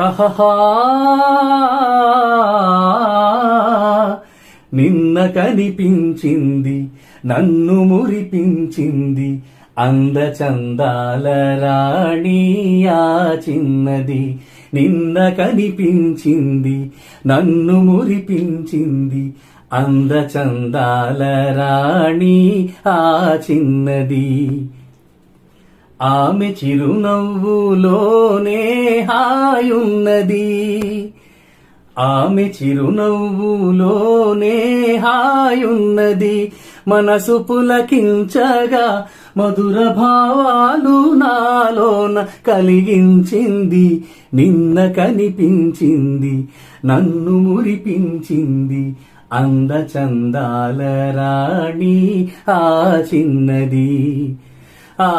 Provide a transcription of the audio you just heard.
అహహా. నిన్న కనిపించింది నన్ను మురిపించింది అందచందాల రాణి ఆ చిన్నది. నిన్న కనిపించింది నన్ను మురిపించింది అందచందాల రాణి ఆ చిన్నది. ఆమె చిరునవ్వులోనే హాయున్నది ఆమె చిరునవ్వులోనే హాయున్నది మనసు పులకించగా మధుర భావాలు నాలోన కలిగించింది. నిన్న కనిపించింది నన్ను మురిపించింది. అందచందాల రాణి ఆ చిన్నది. ఆ